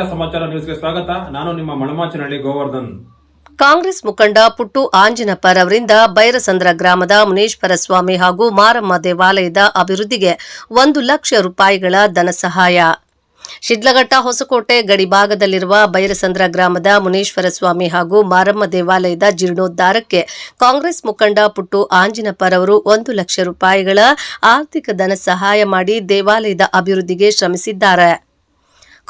ಸಮಾಚಾರ ನ್ಯೂಸ್ಗೆ ಸ್ವಾಗತ. ನಾನು ನಿಮ್ಮ ಮಣಮಾಚನಹಳ್ಳಿ ಗೋವರ್ಧನ್. ಕಾಂಗ್ರೆಸ್ ಮುಖಂಡ ಪುಟ್ಟು ಆಂಜಿನಪ್ಪರ್ ಅವರಿಂದ ಬೈರಸಂದ್ರ ಗ್ರಾಮದ ಮುನೇಶ್ವರ ಸ್ವಾಮಿ ಹಾಗೂ ಮಾರಮ್ಮ ದೇವಾಲಯದ ಅಭಿವೃದ್ಧಿಗೆ ಒಂದು ಲಕ್ಷ ರೂಪಾಯಿಗಳ ಧನ ಸಹಾಯ. ಶಿಡ್ಲಘಟ್ಟ ಹೊಸಕೋಟೆ ಗಡಿಭಾಗದಲ್ಲಿರುವ ಬೈರಸಂದ್ರ ಗ್ರಾಮದ ಮುನೇಶ್ವರ ಸ್ವಾಮಿ ಹಾಗೂ ಮಾರಮ್ಮ ದೇವಾಲಯದ ಜೀರ್ಣೋದ್ಧಾರಕ್ಕೆ ಕಾಂಗ್ರೆಸ್ ಮುಖಂಡ ಪುಟ್ಟು ಆಂಜಿನಪ್ಪರ್ ಅವರು ಒಂದು ಲಕ್ಷ ರೂಪಾಯಿಗಳ ಆರ್ಥಿಕ ಧನ ಸಹಾಯ ಮಾಡಿ ದೇವಾಲಯದ ಅಭಿವೃದ್ಧಿಗೆ ಶ್ರಮಿಸಿದ್ದಾರೆ.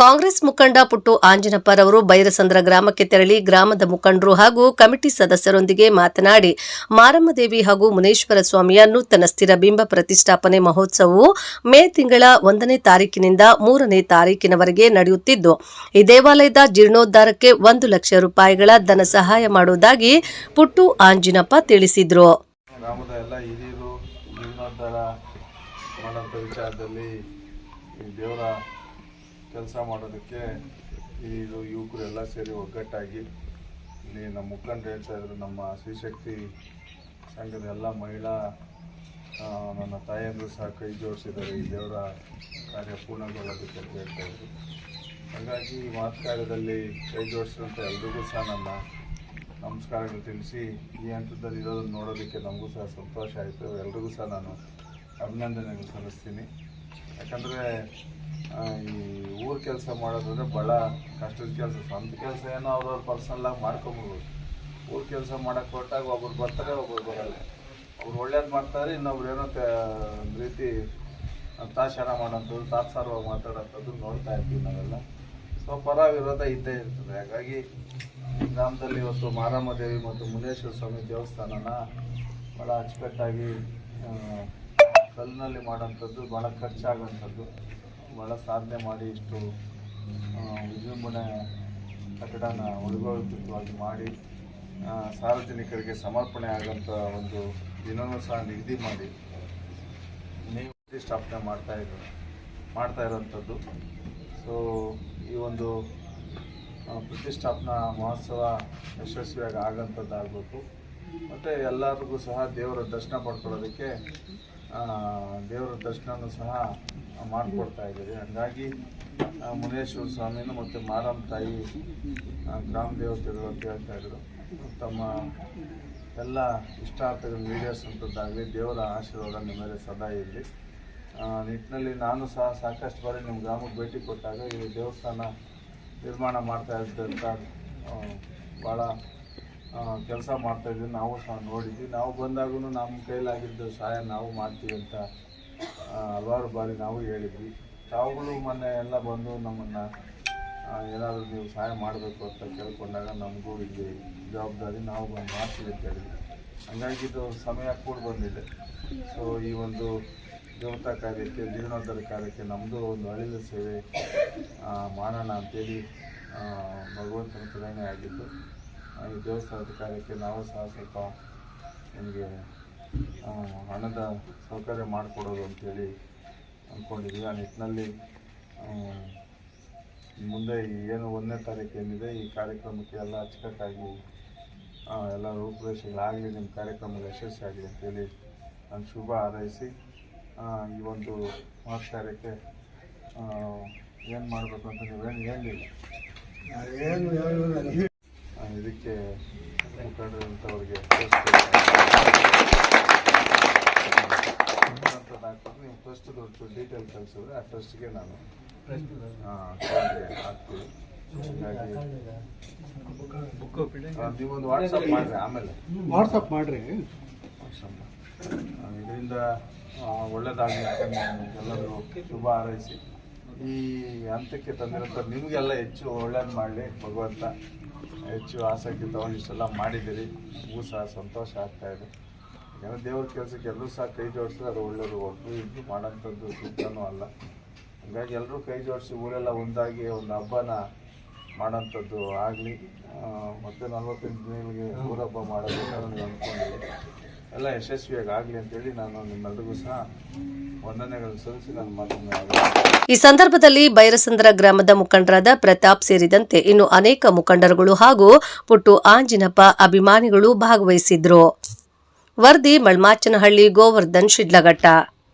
ಕಾಂಗ್ರೆಸ್ ಮುಖಂಡ ಪುಟ್ಟು ಆಂಜನಪ್ಪರ್ ಅವರು ಬೈರಸಂದ್ರ ಗ್ರಾಮಕ್ಕೆ ತೆರಳಿ ಗ್ರಾಮದ ಮುಖಂಡರು ಹಾಗೂ ಕಮಿಟಿ ಸದಸ್ಯರೊಂದಿಗೆ ಮಾತನಾಡಿ, ಮಾರಮ್ಮದೇವಿ ಹಾಗೂ ಮುನೇಶ್ವರ ಸ್ವಾಮಿಯ ನೂತನ ಸ್ಥಿರ ಬಿಂಬ ಪ್ರತಿಷ್ಠಾಪನೆ ಮಹೋತ್ಸವವು ಮೇ ತಿಂಗಳ ಒಂದನೇ ತಾರೀಕಿನಿಂದ ಮೂರನೇ ತಾರೀಕಿನವರೆಗೆ ನಡೆಯುತ್ತಿದ್ದು, ಈ ದೇವಾಲಯದ ಜೀರ್ಣೋದ್ಧಾರಕ್ಕೆ ಒಂದು ಲಕ್ಷ ರೂಪಾಯಿಗಳ ಧನ ಸಹಾಯ ಮಾಡುವುದಾಗಿ ಪುಟ್ಟು ಆಂಜಿನಪ್ಪ ತಿಳಿಸಿದರು. ದೇವರ ಕೆಲಸ ಮಾಡೋದಕ್ಕೆ ಇದು ಯುವಕರು ಎಲ್ಲ ಸೇರಿ ಒಗ್ಗಟ್ಟಾಗಿ ಇಲ್ಲಿ ನಮ್ಮ ಮುಖಂಡ್ರು ಹೇಳ್ತಾ ಇದ್ರು, ನಮ್ಮ ಶ್ರೀಶಕ್ತಿ ಸಂಘದ ಎಲ್ಲ ಮಹಿಳಾ ನನ್ನ ತಾಯಿಯಂದರು ಸಹ ಕೈ ಜೋಡಿಸಿದ್ದಾರೆ. ಈ ದೇವರ ಕಾರ್ಯ ಪೂರ್ಣಗೊಳ್ಳೋದಕ್ಕೆ ಅಂತ ಹೇಳ್ತಾ ಇದ್ರು. ಹಾಗಾಗಿ ಈ ಮಾತು ಕಾರ್ಯದಲ್ಲಿ ಕೈ ಜೋಡಿಸಿದಂಥ ಎಲ್ರಿಗೂ ಸಹ ನನ್ನ ನಮಸ್ಕಾರಗಳು ತಿಳಿಸಿ, ಈ ಹಂತದಲ್ಲಿ ಇರೋದನ್ನು ನೋಡೋದಕ್ಕೆ ನಮಗೂ ಸಹ ಸಂತೋಷ ಆಯಿತು. ಎಲ್ರಿಗೂ ಸಹ ನಾನು ಅಭಿನಂದನೆಗಳು ಸಲ್ಲಿಸ್ತೀನಿ. ಯಾಕಂದರೆ ಈ ಕೆಲಸ ಮಾಡೋದಂದ್ರೆ ಭಾಳ ಕಷ್ಟದ ಕೆಲಸ. ಸ್ವಂತ ಕೆಲಸ ಏನೋ ಅವ್ರವ್ರ ಪರ್ಸನಲಾಗಿ ಮಾಡ್ಕೊಬೋದು. ಊರ್ ಕೆಲಸ ಮಾಡೋಕೆ ಹೊರಟಾಗ ಒಬ್ರು ಬರ್ತಾರೆ, ಒಬ್ರು ಬರಲ್ಲ. ಅವ್ರು ಒಳ್ಳೇದು ಮಾಡ್ತಾರೆ, ಇನ್ನೊಬ್ರು ಏನೋ ಒಂದ್ ರೀತಿ ತಾಶಾರ ಮಾಡೋಂಥದ್ದು ತಾತ್ಸಾರವಾಗಿ ಮಾತಾಡೋಂಥದ್ದು ನೋಡ್ತಾ ಇರ್ತೀವಿ ನಾವೆಲ್ಲ. ಸೊ ಪರ ವಿರೋಧ ಇದ್ದೇ ಇರ್ತದೆ. ಹಾಗಾಗಿ ಗ್ರಾಮದಲ್ಲಿ ಇವತ್ತು ಮಾರಮ್ಮ ದೇವಿ ಮತ್ತು ಮುನೇಶ್ವರ ಸ್ವಾಮಿ ದೇವಸ್ಥಾನನ ಭಾಳ ಅಚ್ಚುಕಟ್ಟಾಗಿ ಕಲ್ಲಿನಲ್ಲಿ ಮಾಡೋಂಥದ್ದು ಭಾಳ ಖರ್ಚಾಗೋಂಥದ್ದು. ಭಾಳ ಸಾಧನೆ ಮಾಡಿ ಇಷ್ಟು ವಿಜೃಂಭಣೆ ಕಟ್ಟಡನ ವೈಭವಯುತವಾಗಿ ಮಾಡಿ ಸಾರ್ವಜನಿಕರಿಗೆ ಸಮರ್ಪಣೆ ಆಗಂತ ಒಂದು ದಿನವೂ ಸಹ ನಿಗದಿ ಮಾಡಿ ನೀವು ಪ್ರತಿಷ್ಠಾಪನೆ ಮಾಡ್ತಾ ಇದ್ರು ಮಾಡ್ತಾ ಇರೋಂಥದ್ದು ಸೊ ಈ ಒಂದು ಪ್ರತಿಷ್ಠಾಪನಾ ಮಹೋತ್ಸವ ಯಶಸ್ವಿಯಾಗಿ ಆಗಂಥದ್ದಾಗಬೇಕು ಮತ್ತು ಎಲ್ಲರಿಗೂ ಸಹ ದೇವರ ದರ್ಶನ ಪಡ್ಕೊಳ್ಳೋದಕ್ಕೆ ದೇವರ ದರ್ಶನವನ್ನು ಸಹ ಮಾಡಿಕೊಡ್ತಾ ಇದ್ದೀವಿ ಹಾಗಾಗಿ ಮುನೇಶ್ವರ ಸ್ವಾಮಿನ ಮತ್ತು ಮಾರಮ್ಮ ತಾಯಿ ಗ್ರಾಮ ದೇವತೆಗಳು ಅಂತ ಹೇಳ್ತಾ ಇದ್ರು. ತಮ್ಮ ಎಲ್ಲ ಇಷ್ಟಾರ್ಥಗಳು ಅಂತದ್ದಾಗಲಿ ದೇವರ ಆಶೀರ್ವಾದ ನಿಮ್ಮ ಮೇಲೆ ಸದಾ ಇರಲಿ. ನಿಟ್ಟಿನಲ್ಲಿ ನಾನು ಸಹ ಸಾಕಷ್ಟು ಬಾರಿ ನಿಮ್ಮ ಗ್ರಾಮಕ್ಕೆ ಭೇಟಿ ಕೊಟ್ಟಾಗ ಈ ದೇವಸ್ಥಾನ ನಿರ್ಮಾಣ ಮಾಡ್ತಾ ಇದ್ದಂಥ ಭಾಳ ಕೆಲಸ ಮಾಡ್ತಾ ಇದ್ವಿ ನಾವು ಸಹ ನೋಡಿದ್ವಿ. ನಾವು ಬಂದಾಗೂ ನಮ್ಮ ಕೈಲಾಗಿದ್ದ ಸಹಾಯ ನಾವು ಮಾಡ್ತೀವಿ ಅಂತ ಹಲವಾರು ಬಾರಿ ನಾವು ಹೇಳಿದ್ವಿ. ತಾವುಗಳು ಮೊನ್ನೆ ಎಲ್ಲ ಬಂದು ನಮ್ಮನ್ನು ಏನಾದರೂ ನೀವು ಸಹಾಯ ಮಾಡಬೇಕು ಅಂತ ಕೇಳ್ಕೊಂಡಾಗ ನಮಗೂ ಇಲ್ಲಿ ಜವಾಬ್ದಾರಿ ನಾವು ಬಂದು ಮಾಡ್ತೀವಿ ಅಂತ ಹೇಳಿದ್ವಿ ಹಂಗಾಗಿ ಇದು ಸಮಯ ಕೂಡ ಬಂದಿದೆ. ಸೊ ಈ ಒಂದು ದೇವತಾ ಕಾರ್ಯಕ್ಕೆ ಜೀರ್ಣೋದ್ಧಾರ ಕಾರ್ಯಕ್ಕೆ ನಮ್ಮದು ಒಂದು ಅಳಿಲು ಸೇವೆ ಮಾಡೋಣ ಅಂತೇಳಿ ಭಗವಂತನ ಪ್ರೇರಣೆ ಆಗಿದ್ದು ಈ ದೇವಸ್ಥಾನದ ಕಾರ್ಯಕ್ಕೆ ನಾವು ಸಹ ಸ್ವಲ್ಪ ನಿಮಗೆ ಹಣದ ಸೌಕರ್ಯ ಮಾಡಿಕೊಡೋದು ಅಂತೇಳಿ ಅಂದ್ಕೊಂಡಿದ್ವಿ ಆ ನಿಟ್ಟಿನಲ್ಲಿ ಮುಂದೆ ಏನು ಒಂದನೇ ತಾರೀಕು ಏನಿದೆ ಈ ಕಾರ್ಯಕ್ರಮಕ್ಕೆ ಎಲ್ಲ ಅಚ್ಚುಕಟ್ಟಾಗಿ ಎಲ್ಲ ರೂಪುರೇಷೆಗಳಾಗಲಿ ನಿಮ್ಮ ಕಾರ್ಯಕ್ರಮ ಯಶಸ್ವಿ ಆಗಲಿ ಅಂತೇಳಿ ನಾನು ಶುಭ ಹಾರೈಸಿ ಈ ಒಂದು ಮಹತ್ ಕಾರ್ಯಕ್ಕೆ ಏನು ಮಾಡಬೇಕು ಅಂತ ನೀವೇನು ಹೇಳಿಲ್ಲ ಆ, ಇದಕ್ಕೆ ಮುಖಂಡರಂಥವ್ರಿಗೆ ನೀವು ಫಸ್ಟ್ ಡೀಟೇಲ್ ಕಳಿಸಿದ್ರೆ ಆ ಟ್ರಸ್ಟ್ಗೆ ನಾನು ಹಾಕ್ತೀವಿ ಆ, ನೀವೊಂದು ವಾಟ್ಸಪ್ ಮಾಡಿರಿ ಆಮೇಲೆ. ವಾಟ್ಸಪ್ ಮಾಡ್ರಿ. ಇದರಿಂದ ಒಳ್ಳೇದಾಗಲಿ ಎಲ್ಲರೂ ಶುಭ ಹಾರೈಸಿ. ಈ ಹಂತಕ್ಕೆ ತಂದಿರೋ ನಿಮಗೆಲ್ಲ ಹೆಚ್ಚು ಒಳ್ಳೇದು ಮಾಡಲಿ ಭಗವಂತ. ಹೆಚ್ಚು ಆಸಕ್ತಿ ತಗೊಂಡು ಇಷ್ಟೆಲ್ಲ ಮಾಡಿದ್ದೀರಿ. ನಮಗೂ ಸಹ ಸಂತೋಷ ಆಗ್ತಾ ಇದೆ. ಏನೋ ದೇವ್ರ ಕೆಲಸಕ್ಕೆ ಎಲ್ಲರೂ ಸಹ ಕೈ ಜೋಡಿಸಿದ್ರೆ ಅದು ಒಳ್ಳೆಯದು ಒಟ್ಟು ಇದು ಮಾಡೋಂಥದ್ದು ಸೂಕ್ತನೂ ಅಲ್ಲ. ಹಾಗಾಗಿ ಎಲ್ಲರೂ ಕೈ ಜೋಡಿಸಿ ಊರೆಲ್ಲ ಒಂದಾಗಿ ಒಂದು ಹಬ್ಬನ ಮಾಡೋಂಥದ್ದು ಆಗಲಿ. ಮತ್ತು ನಲ್ವತ್ತೆಂಟು ದಿನಗಳಿಗೆ ಊರಬ್ಬ ಮಾಡೋದು ನನಗೆ ಅಂದ್ಕೊಂಡಿದ್ದೀವಿ ಎಲ್ಲ ಯಶಸ್ವಿಯಾಗಿ ಆಗಲಿ ಅಂತೇಳಿ ನಾನು ನಿಮ್ಮೆಲ್ಲರಿಗೂ ಸಹ ವಂದನೆಗಳನ್ನು ಸಲ್ಲಿಸಿ ನನ್ನ ಮಾತನ್ನು ಈ ಸಂದರ್ಭದಲ್ಲಿ ಬೈರಸಂದ್ರ ಗ್ರಾಮದ ಮುಖಂಡರಾದ ಪ್ರತಾಪ್ ಸೇರಿದಂತೆ ಇನ್ನು ಅನೇಕ ಮುಖಂಡರುಗಳು ಹಾಗೂ ಪುಟ್ಟು ಆಂಜಿನಪ್ಪ ಅಭಿಮಾನಿಗಳು ಭಾಗವಹಿಸಿದ್ರು. ವರದಿ ಮಳ್ಮಾಚನಹಳ್ಳಿ ಗೋವರ್ಧನ್ ಶಿಡ್ಲಘಟ್ಟ.